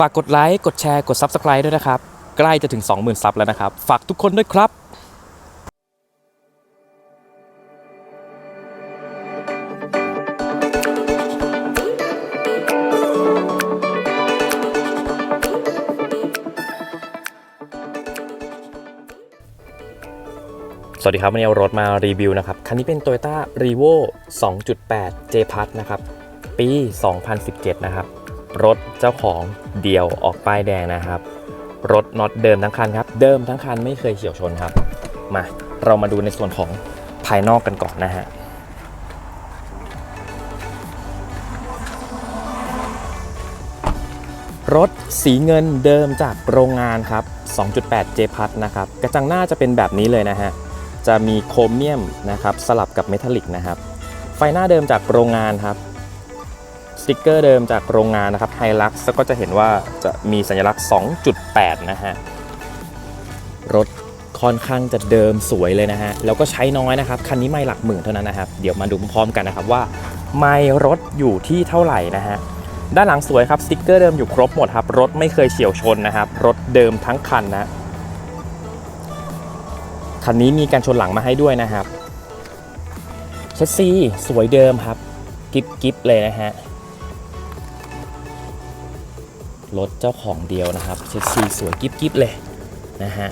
ฝากกดไลค์ กดแชร์ กด Subscribe ด้วยนะครับ ใกล้จะถึง 20,000 ซับแล้วนะครับ ฝากทุกคนด้วยครับสวัสดีครับวันนี้เอารถมารีวิวนะครับ คันนี้เป็น Toyota r e v o 2.8 J p a s นะครับ ปี 2017 นะครับ รถเจ้าของเดียวออกป้ายแดงนะครับ รถน็อตเดิมทั้งคันครับ เดิมทั้งคันไม่เคยเฉียวชนครับ มาเรามาดูในส่วนของภายนอกกันก่อนนะฮะรถสีเงินเดิมจากโรงงานครับ 2.8 J p a s นะครับ กระจังหน้าจะเป็นแบบนี้เลยนะฮะ จะมีโครเมียมนะครับสลับกับเมทัลลิกนะครับ ไฟหน้าเดิมจากโรงงานครับ สติกเกอร์เดิมจากโรงงานนะครับไฮลักซ์ก็จะเห็นว่าจะมีสัญลักษณ์ 2.8 นะฮะ รถค่อนข้างจะเดิมสวยเลยนะฮะ แล้วก็ใช้น้อยนะครับ คันนี้ไม่หลักหมื่นเท่านั้นนะครับ เดี๋ยวมาดูพร้อมกันนะครับว่า ไม่รถอยู่ที่เท่าไหร่นะฮะด้านหลังสวยครับสติกเกอร์เดิมอยู่ครบหมดครับ รถไม่เคยเฉียวชนนะครับ รถเดิมทั้งคันนะ คันนี้มีการชนหลังมาให้ด้วยนะครับ เชสซีสวยเดิมครับ กิบกิบเลยนะฮะ รถเจ้าของเดียวนะครับเชสซีสวยกิบกิบเลยนะฮะ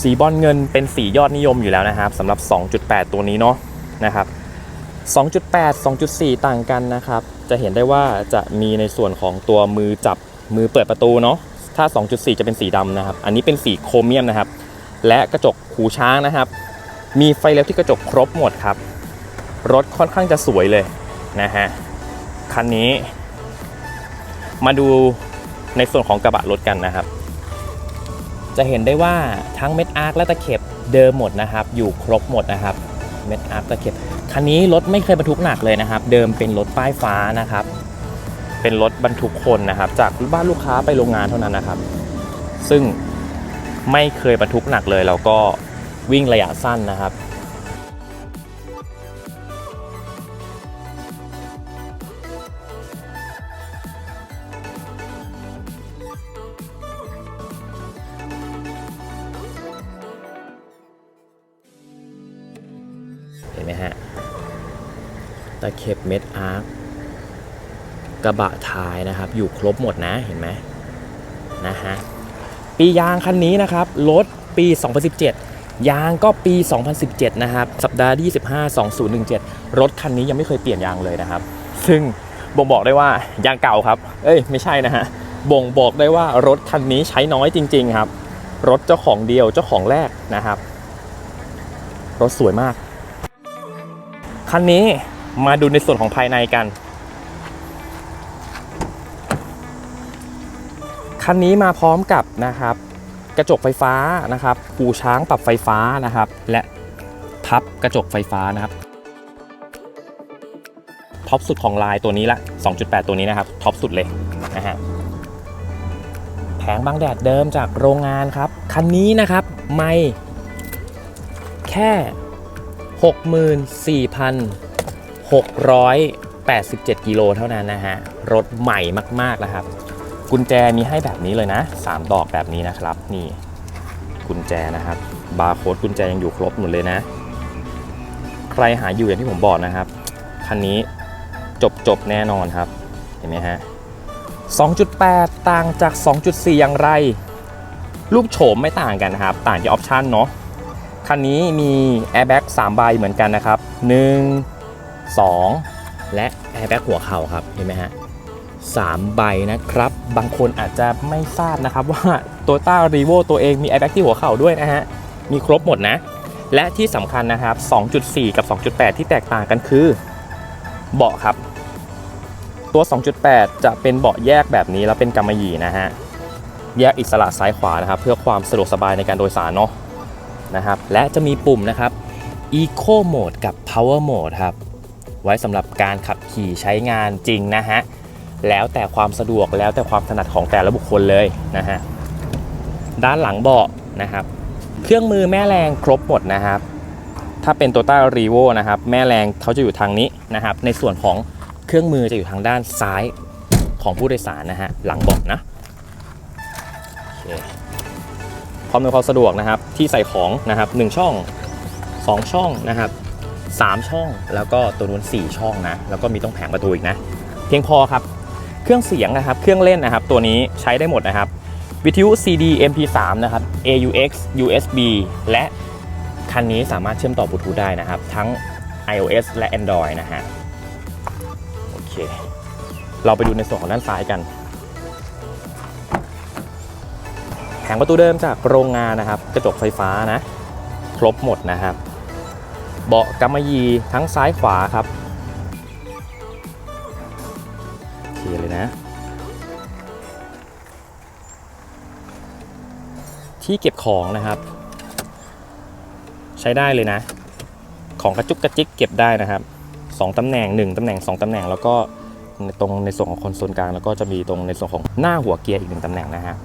สีบอลเงินเป็นสียอดนิยมอยู่แล้วนะครับสำหรับ 2.8 ตัวนี้เนาะนะครับ 2.8 2.4 ต่างกันนะครับ จะเห็นได้ว่าจะมีในส่วนของตัวมือจับมือเปิดประตูเนาะถ้า 2.4 จะเป็นสีดำนะครับ อันนี้เป็นสีโครเมียมนะครับ และกระจกหูช้างนะครับ มีไฟเลี้ยวที่กระจกครบหมดครับ รถค่อนข้างจะสวยเลยนะฮะ คันนี้ มาดูในส่วนของกระบะรถกันนะครับ จะเห็นได้ว่าทั้งเม็ดอาร์คและตะเข็บเดิมหมดนะครับ อยู่ครบหมดนะครับเม็ดอาร์คตะเข็บคันนี้รถไม่เคยบรรทุกหนักเลยนะครับ เดิมเป็นรถป้ายฟ้านะครับ เป็นรถบรรทุกคนนะครับ จากบ้านลูกค้าไปโรงงานเท่านั้นนะครับ ซึ่งไม่เคยบรรทุกหนักเลยแล้วก็วิ่งระยะสั้นนะครับ ไหมฮะตะเข็บเม็ดอาร์คกระบะท้ายนะครับ อยู่ครบหมดนะเห็นไหมนะฮะปียางคันนี้นะครับรถปี 2017 ยางก็ปี 2017 นะครับ สัปดาห์ที่25 2017 รถคันนี้ยังไม่เคยเปลี่ยนยางเลยนะครับ ซึ่งบ่งบอกได้ว่ายางเก่าครับ เอ้ยไม่ใช่นะฮะ บ่งบอกได้ว่ารถคันนี้ใช้น้อยจริง ๆ ครับ รถเจ้าของเดียวเจ้าของแรกนะครับ รถสวยมาก คันนี้มาดูในส่วนของภายในกัน คันนี้มาพร้อมกับนะครับ กระจกไฟฟ้านะครับหูช้างปรับไฟฟ้านะครับ และพับกระจกไฟฟ้านะครับท็อปสุดของลายตัวนี้ละ 2.8 ตัวนี้นะครับท็อปสุดเลยนะฮะแผงบังแดดเดิมจากโรงงานครับ คันนี้นะครับ ไม่แค่ 64,687 กิโลเท่านั้นนะฮะ รถใหม่มากๆนะครับ กุญแจมีให้แบบนี้เลยนะ 3 ดอกแบบนี้นะครับ นี่ กุญแจนะครับ บาร์โค้ดกุญแจยังอยู่ครบหมดเลยนะ ใครหาอยู่อย่างที่ผมบอกนะครับ คันนี้จบจบแน่นอนครับ เห็นไหมฮะ 2.8 ต่างจาก 2.4 อย่างไร รูปโฉมไม่ต่างกันนะครับ ต่างที่ออปชันเนาะ คันนี้มีแอร์แบ็ก3ใบเหมือนกันนะครับ 1 2 และแอร์แบ็กหัวเข่าครับเห็นไหมฮะ3ใบนะครับ บางคนอาจจะไม่ทราบนะครับว่า Toyota r e v o ตัวเองมีแอร์แบ็กที่หัวเข่าด้วยนะฮะ มีครบหมดนะ และที่สำคัญนะครับ 2.4 กับ 2.8 ที่แตกต่างกันคือเบาะครับ ตัว 2.8 จะเป็นเบาะแยกแบบนี้แล้วเป็นกำมะหยี่นะฮะ แยกอิสระซ้ายขวานะครับ เพื่อความสะดวกสบายในการโดยสารเนาะ นะครับ และจะมีปุ่มนะครับ Eco Mode กับ Power Mode ครับ ไว้สำหรับการขับขี่ใช้งานจริงนะฮะ แล้วแต่ความสะดวกแล้วแต่ความถนัดของแต่ละบุคคลเลยนะฮะ ด้านหลังเบาะนะครับ เครื่องมือแม่แรงครบหมดนะครับ ถ้าเป็น Toyota r e v o นะครับ แม่แรงเขาจะอยู่ทางนี้นะครับ ในส่วนของเครื่องมือจะอยู่ทางด้านซ้ายของผู้โดยสารนะฮะ หลังเบาะนะ โอเค ความเป็นความสะดวกนะครับ ที่ใส่ของนะครับหนึ่งช่องสองช่องนะครับสามช่อง แล้วก็ตัวนู้นสี่ช่องนะ แล้วก็มีตรงแผงประตูอีกนะ เพียงพอครับ เครื่องเสียงนะครับ เครื่องเล่นนะครับ ตัวนี้ใช้ได้หมดนะครับ วิทยุ CD MP3 นะครับ AUX USB และคันนี้สามารถเชื่อมต่อบลูทูธได้นะครับ ทั้ง iOS และ Android นะฮะ โอเค เราไปดูในส่วนของด้านซ้ายกัน งประตูเดิมจากโรงงานนะครับ กระจกไฟฟ้านะ ครบหมดนะครับ เบาะกำมะหยี่ทั้งซ้ายขวาครับโอเคเลยนะ ที่เก็บของนะครับ ใช้ได้เลยนะ ของกระจุกกระจิกเก็บได้นะครับสองตำแหน่งหนึ่งตำแหน่งสองตำแหน่งแล้วก็ตรงในส่วนของคอนโซลกลางแล้วก็จะมีตรงในส่วนของหน้าหัวเกียร์อีกหนึ่งตำแหน่งนะฮะ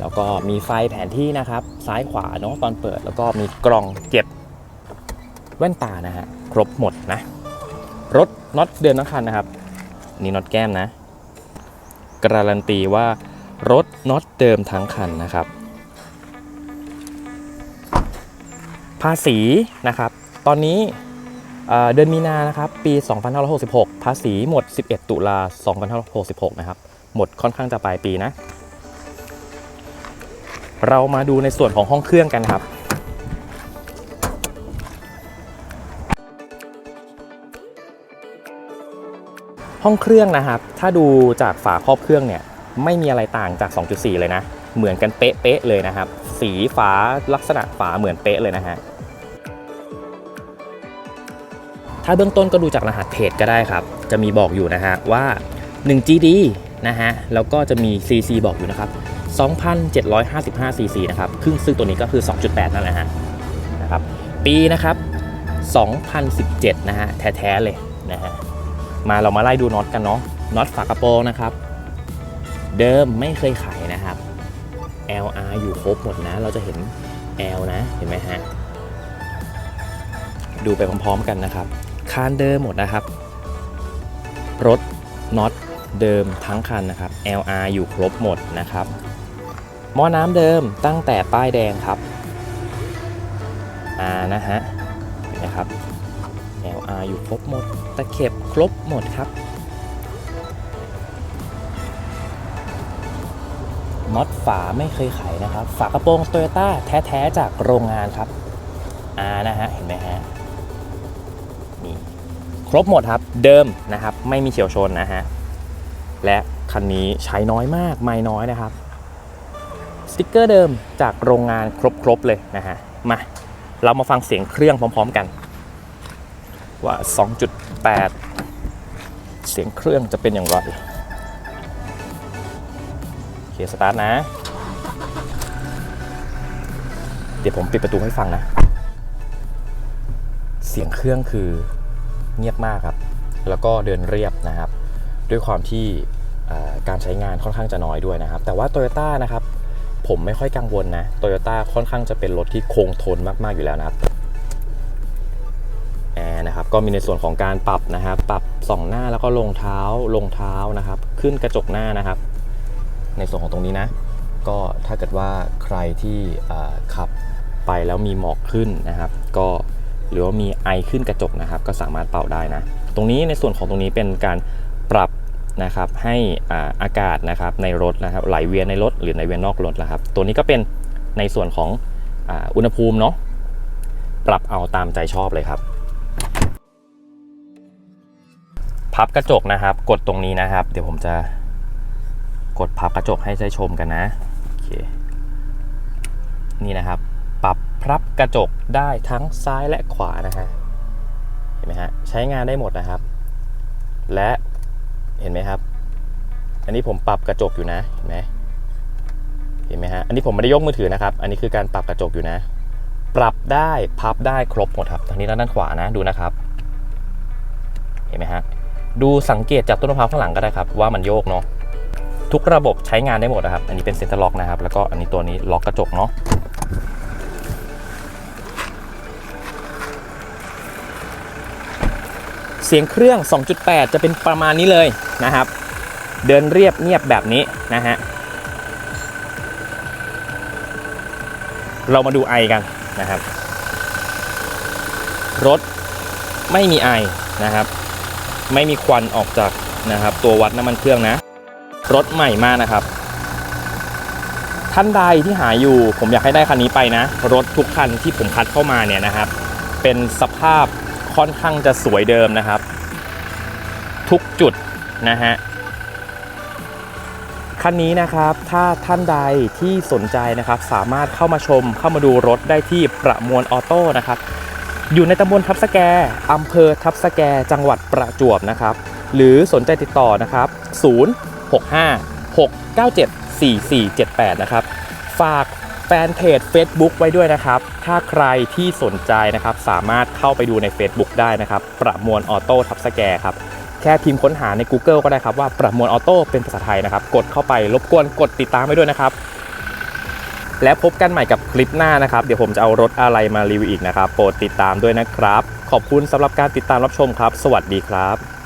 แล้วก็มีไฟแผนที่นะครับ ซ้ายขวาเนาะตอนเปิด แล้วก็มีกล่องเก็บแว่นตานะฮะครบหมดนะ รถน็อตเดิมทั้งคันนะครับ นี่น็อตแก้มนะ การันตีว่ารถน็อตเดิมทั้งคันนะครับ ภาษีนะครับ ตอนนี้เอ่อเดือนมีนานะครับปี 2566 ภาษีหมด 11 ตุลา 2566 นะครับ หมดค่อนข้างจะปลายปีนะ เรามาดูในส่วนของห้องเครื่องกันครับ ห้องเครื่องนะครับ ถ้าดูจากฝาครอบเครื่องเนี่ยไม่มีอะไรต่างจาก 2.4 เลยนะ เหมือนกันเป๊ะๆเลยนะครับ สีฝาลักษณะฝาเหมือนเป๊ะเลยนะฮะถ้าเบื้องต้นก็ดูจากรหัสเพจก็ได้ครับ จะมีบอกอยู่นะฮะว่า 1GD นะฮะแล้วก็จะมี CC บอกอยู่นะครับ 2,755 cc นะครับครึ่งซึ่งตัวนี้ก็คือ 2.8 นั่นแหละฮะนะครับ ปีนะครับ 2017 นะฮะ แท้ ๆ เลยนะฮะ มาเรามาไล่ดูน็อตกันเนาะ น็อตฝากระโปรงนะครับ เดิมไม่เคยไขนะครับ LR อยู่ครบหมดนะ เราจะเห็น L นะ เห็นไหมฮะ ดูไปพร้อม ๆ กันนะครับ คานเดิมหมดนะครับ รถน็อตเดิมทั้งคันนะครับ LR อยู่ครบหมดนะครับ หม้อน้ำเดิมตั้งแต่ป้ายแดงครับ R นะฮะนไหมครับ LR อยู่ครบหมด ตะเข็บครบหมดครับน็อตฝาไม่เคยไขนะครับ ฝากระโปรงโตโยต้าแท้ๆจากโรงงานครับ R นะฮะ เห็นไหมฮะ นี่ ครบหมดครับ เดิมนะครับ ไม่มีเฉียวชนนะฮะ และคันนี้ใช้น้อยมาก ไม่น้อยนะครับ สติกเกอร์เดิมจากโรงงานครบๆเลยนะฮะมาเรามาฟังเสียงเครื่องพร้อม ๆกัน ว่า 2.8 เสียงเครื่องจะเป็นอย่างไรโอเคสตาร์ทนะ เดี๋ยวผมปิดประตูให้ฟังนะ เสียงเครื่องคือเงียบมากครับ แล้วก็เดินเรียบนะครับ ด้วยความที่การใช้งานค่อนข้างจะน้อยด้วยนะครับ แต่ว่า t o y ยต้นะครับ ผมไม่ค่อยกังวลนะ t o y ยต้าค่อนข้างจะเป็นรถที่คงทนมาก ๆ อยู่แล้วนะครับแอร์นะครับก็มีในส่วนของการปรับนะครับ ปรับส่องหน้าแล้วก็ลงเท้าลงเท้านะครับ ขึ้นกระจกหน้านะครับ ในส่วนของตรงนี้นะ ก็ถ้าเกิดว่าใครที่ขับไปแล้วมีหมอกขึ้นนะครับ ก็หรือว่ามีไอขึ้นกระจกนะครับ ก็สามารถเป่าได้นะ ตรงนี้ในส่วนของตรงนี้เป็นการปรับ นะครับให้อากาศนะครับในรถนะครับไหลเวียนในรถหรือไหลเวียนนอกรถนะครับ ตัวนี้ก็เป็นในส่วนของอ,อุณหภูมิเนาะปรับเอาตามใจชอบเลยครับ พับกระจกนะครับ กดตรงนี้นะครับ เดี๋ยวผมจะกดพับกระจกให้ได้ชมกันนะโอเคนี่นะครับ ปรับพับกระจกได้ทั้งซ้ายและขวานะฮะเห็นไหมฮะใช้งานได้หมดนะครับ และ เห็นไหมครับ อันนี้ผมปรับกระจกอยู่นะเห็นไหมเห็นไหมฮะอันนี้ผมไม่ได้ยกมือถือนะครับ อันนี้คือการปรับกระจกอยู่นะ ปรับได้พับได้ครบหมดครับทางนี้ด้านขวานะดูนะครับ เห็นไหมฮะดูสังเกตจากต้นมะพร้าวข้างหลังก็ได้ครับ ว่ามันโยกเนาะทุกระบบใช้งานได้หมดนะครับ อันนี้เป็นเซ็นเตอร์ล็อกนะครับ แล้วก็อันนี้ตัวนี้ล็อกกระจกเนาะ เสียงเครื่อง 2.8 จะเป็นประมาณนี้เลยนะครับ เดินเรียบเงียบแบบนี้นะฮะ เรามาดูไอกันนะครับ รถไม่มีไอนะครับ ไม่มีควันออกจากนะครับ ตัววัดน้ำมันเครื่องนะ รถใหม่มากนะครับ ท่านใดที่หาอยู่ ผมอยากให้ได้คันนี้ไปนะ รถทุกคันที่ผมคัดเข้ามาเนี่ยนะครับ เป็นสภาพ ค่อนข้างจะสวยเดิมนะครับ ทุกจุดนะฮะคันนี้นะครับถ้าท่านใดที่สนใจนะครับสามารถเข้ามาชมเข้ามาดูรถได้ที่ประมวลออโต้นะครับอยู่ในตำบลทับสแกอำเภอทับสแกจังหวัดประจวบนะครับ หรือสนใจติดต่อนะครับ 065 697 4478 นะครับ ฝาก แฟนเพจ Facebook ไว้ด้วยนะครับ ถ้าใครที่สนใจนะครับ สามารถเข้าไปดูใน Facebook ได้นะครับ ประมวลออโต้ทับสแกครับ แค่พิมพ์ค้นหาใน Google ก็ได้ครับว่าประมวลออโต้เป็นภาษาไทยนะครับ กดเข้าไปรบกวนกดติดตามไว้ด้วยนะครับ และพบกันใหม่กับคลิปหน้านะครับ เดี๋ยวผมจะเอารถอะไรมารีวิวอีกนะครับ โปรดติดตามด้วยนะครับ ขอบคุณสำหรับการติดตามรับชมครับ สวัสดีครับ